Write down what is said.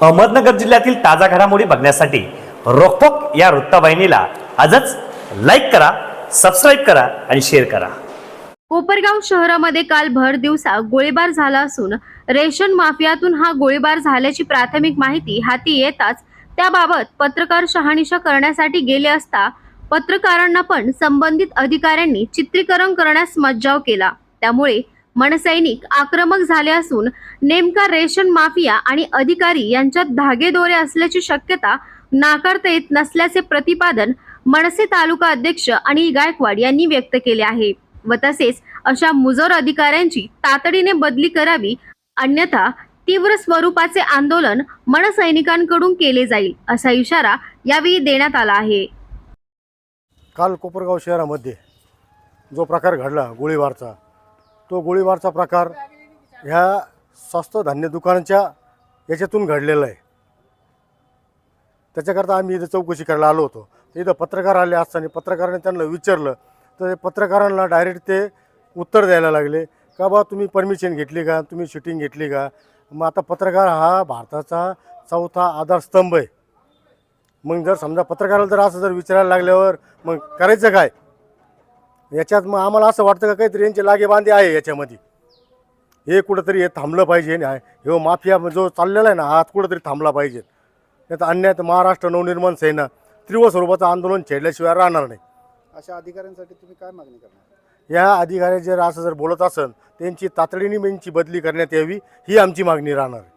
अहमदनगर जिल्ह्यातील ताजा घडामोडी बघण्यासाठी रोखोक या वृत्तवाहिनीला आजच लाईक करा सबस्क्राईब करा आणि शेअर करा. कोपरगाव शहरामध्ये काल भर दिवसा गोळीबार झाला असून रेशन माफियातून हा गोळीबार झाल्याची प्राथमिक माहिती हाती येताच त्याबाबत पत्रकार शहानिशा करण्यासाठी गेले असता पत्रकारांना पण संबंधित अधिकाऱ्यांनी चित्रीकरण करण्यास मज्जाव केला. त्यामुळे मनसैनिक आक्रमक झाले असून नेमका रेशन माफिया आणि अधिकारी यांच्यात धागेदोरे असल्याची शक्यता नाकारता येत नसल्याचे प्रतिपादन मनसे तालुका अध्यक्ष अनिल गायकवाड यांनी व्यक्त केले आहे व तसेच अशा मुजोर अधिकाऱ्यांची तातडीने बदली करावी अन्यथा तीव्र स्वरूपाचे आंदोलन मनसैनिकांकडून केले जाईल असा इशारा यावेळी देण्यात आला आहे. काल कोपरगाव शहरामध्ये जो प्रकार घडला गोळीबारचा तो गोळीबारचा प्रकार ह्या स्वस्त धान्य दुकानाच्या याच्यातून घडलेला आहे. त्याच्याकरता आम्ही इथं चौकशी करायला आलो होतो. इथं पत्रकार आले असताना पत्रकाराने त्यांना विचारलं तर पत्रकारांना डायरेक्ट ते उत्तर द्यायला लागले का बा तुम्ही परमिशन घेतली का? तुम्ही शूटिंग घेतली का? मग आता पत्रकार हा भारताचा चौथा आधारस्तंभ आहे. मग जर समजा पत्रकाराला जर असं जर विचारायला लागल्यावर मग करायचं काय? याच्यात मग आम्हाला असं वाटतं का काहीतरी यांचे लागेबांधे आहे याच्यामध्ये. हे कुठंतरी हे थांबलं पाहिजे. हे माफिया जो चाललेला आहे ना हा कुठंतरी थांबला पाहिजे. नाही तर अन्याय तर महाराष्ट्र नवनिर्माण सेना तीव्र स्वरूपाचं आंदोलन छेडल्याशिवाय राहणार नाही. अशा अधिकाऱ्यांसाठी तुम्ही काय मागणी करणार? या अधिकारी जर असं जर बोलत असेल त्यांची तातडीने यांची बदली करण्यात यावी ही आमची मागणी राहणार आहे.